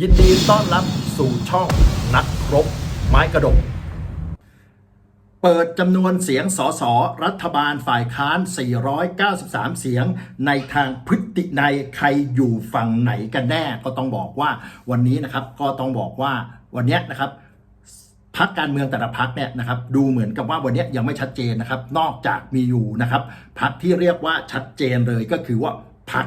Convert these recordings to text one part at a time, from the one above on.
ยินดีต้อนรับสู่ช่องนักรบไม้กระดก เปิดจำนวนเสียงสสรัฐบาลฝ่ายค้าน 493 เสียง ในทางพฤติในใครอยู่ฝั่งไหนกันแน่ ก็ต้องบอกว่าวันนี้นะครับก็ต้องบอกว่าวันนี้นะครับพักการเมืองแต่ละพักเนี่ยนะครับดูเหมือนกับว่าวันนี้ยังไม่ชัดเจนนะครับ นอกจากมีอยู่นะครับพักที่เรียกว่าชัดเจนเลยก็คือว่าพัก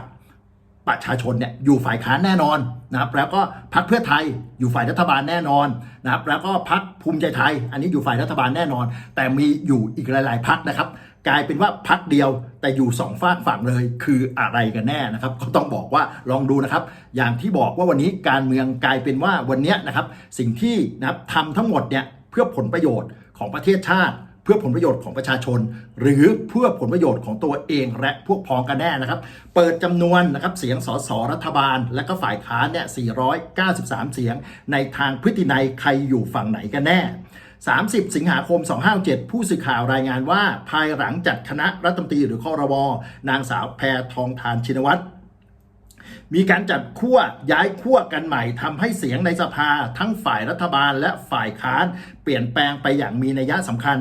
ประชาชนเนี่ยอยู่ฝ่ายค้านแน่นอนนะครับแล้วก็พักเพื่อไทยอยู่ฝ่ายรัฐบาลแน่นอนนะครับแล้วก็พักภูมิใจไทย อันนี้อยู่ฝ่ายรัฐบาลแน่นอน แต่มีอยู่อีกหลาย ๆ พักนะครับ กลายเป็นว่าพักเดียวแต่อยู่สองฝากฝั่งเลยคืออะไรกันแน่นะครับ ก็ต้องบอกว่าลองดูนะครับ อย่างที่บอกว่าวันนี้การเมืองกลายเป็นว่าวันนี้นะครับสิ่งที่นะครับทำทั้งหมดเนี่ยเพื่อผลประโยชน์ของประเทศชาติ เพื่อผลประโยชน์ของประชาชน หรือเพื่อผลประโยชน์ของตัวเองและพวกพ้องกันแน่นะครับ เปิดจำนวนนะครับเสียงสสรัฐบาล และก็ฝ่ายค้านเนี่ย 493 เสียง ในทางพฤตินัยใครอยู่ฝั่งไหนกันแน่ 30 สิงหาคม 257 ผู้สื่อข่าวรายงานว่า ภายหลังจัดคณะรัฐมนตรีหรือคอรวนางสาวแพทองทานชินวัตรมีการจัดขั้วย้ายขั้วกันใหม่ทำให้เสียงในสภา ทั้งฝ่ายรัฐบาลและฝ่ายค้าน เปลี่ยนแปลงไปอย่างมีนัยสำคัญ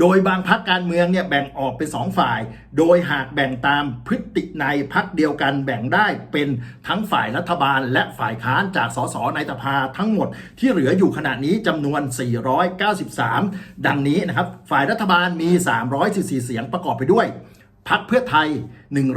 โดยบางพักการเมืองเนี่ยแบ่งออกเป็นสองฝ่าย โดยหากแบ่งตามพฤติในพักเดียวกันแบ่งได้เป็นทั้งฝ่ายรัฐบาล และฝ่ายค้านจากสสในสภาทั้งหมดที่เหลืออยู่ขณะนี้จำนวน 493 ดังนี้นะครับ ฝ่ายรัฐบาลมี344เสียงประกอบไปด้วย พักเพื่อไทย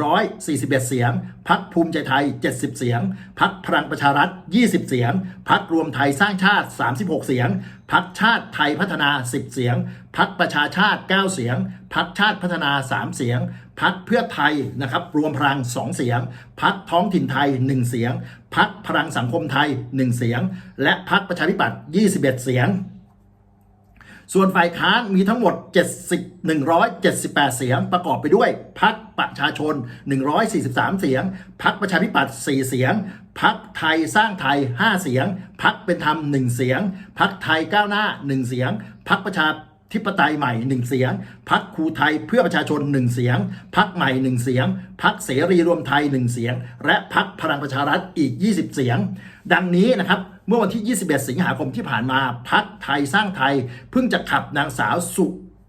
141 เสียง พักภูมิใจไทย 70 เสียง พักพลังประชารัฐ 20 เสียง พักรวมไทยสร้างชาติ 36 เสียง พักชาติไทยพัฒนา 10 เสียง พักประชาชาติ 9 เสียง พักชาติพัฒนา 3 เสียง พักเพื่อไทยนะครับ รวมพลัง 2 เสียง พักท้องถิ่นไทย 1 เสียง พักพลังสังคมไทย 1 เสียง และพักประชาธิปัตย์ 21 เสียง ส่วนฝ่ายค้านมีทั้งหมด 70 178 เสียง ประกอบไปด้วยพักประชาชน 143 เสียงพักประชาธิปัตย์4เสียงพักไทยสร้างไทย 5 เสียงพักเป็นธรรม 1 เสียงพักไทยก้าวหน้า 1 เสียงพักประชาธิปไตยใหม่ 1 เสียงพักครูไทยเพื่อประชาชน 1 เสียงพักใหม่ 1 เสียงพักเสรีรวมไทย 1 เสียง และพักพลังประชารัฐอีก 20 เสียง ดังนี้นะครับ เมื่อวันที่ 21 สิงหาคมที่ผ่านมาพักไทยสร้างไทย เพิ่งจะขับนางสาวสุ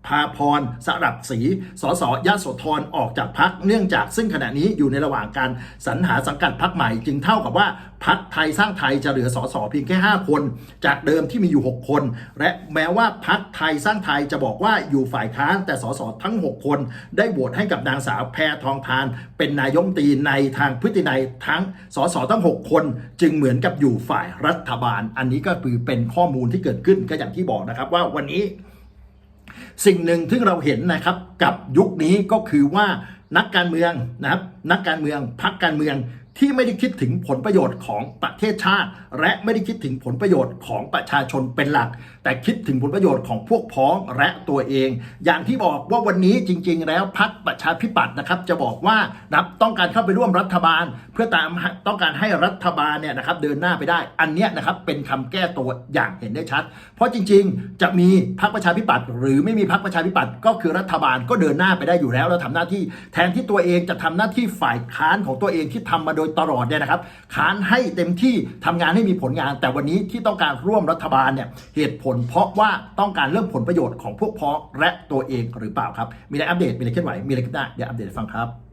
ภาพรสรับศรีสสยโสธรออกจากพักเนื่องจากซึ่งขณะนี้อยู่ในระหว่างการสรรหาสังกัดพักใหม่ จึงเท่ากับว่าพักไทยสร้างไทยจะเหลือสสเพียงแค่ 5 คน จากเดิมที่มีอยู่ 6 คน และแม้ว่าพักไทยสร้างไทยจะบอกว่าอยู่ฝ่ายค้านแต่สสทั้ง 6 คน ได้โหวตให้กับนางสาวแพทองทาน เป็นนายมตีในทางพฤตินัยทั้งสสทั้ง 6 คน จึงเหมือนกับอยู่ฝ่ายรัฐบาล อันนี้ก็คือเป็นข้อมูลที่เกิดขึ้นก็อย่างที่บอกนะครับว่าวันนี้ สิ่งหนึ่งที่เราเห็นนะครับกับยุคนี้ก็คือว่านักการเมืองนะครับนักการเมืองพักการเมือง ที่ไม่ได้คิดถึงผลประโยชน์ของประเทศชาติ และไม่ได้คิดถึงผลประโยชน์ของประชาชนเป็นหลัก แต่คิดถึงผลประโยชน์ของพวกพ้องและตัวเอง อย่างที่บอกว่าวันนี้จริง ๆ แล้วพักประชาธิปัตย์นะครับ จะบอกว่านับต้องการเข้าไปร่วมรัฐบาล เพื่อตามต้องการให้รัฐบาลเนี่ยนะครับเดินหน้าไปได้ อันเนี้ยนะครับเป็นคำแก้ตัวอย่างเห็นได้ชัด เพราะจริง ๆ จะมีพรรคประชาธิปัตย์หรือไม่มีพรรคประชาธิปัตย์ก็คือรัฐบาลก็เดินหน้าไปได้อยู่แล้วแล้วทำหน้าที่ แทนที่ตัวเองจะทำหน้าที่ฝ่ายค้านของตัวเองที่ทำมาโดยตลอดเนี่ยนะครับค้านให้เต็มที่ทำงานให้มีผลงาน แต่วันนี้ที่ต้องการร่วมรัฐบาลเนี่ยเหตุผลเพราะว่าต้องการเรื่องผลประโยชน์ของพวกพ้องและตัวเองหรือเปล่าครับ มีอะไรอัปเดตมีอะไรเคลื่อนไหวมีอะไรกินได้เดี๋ยวอัปเดตฟังครับ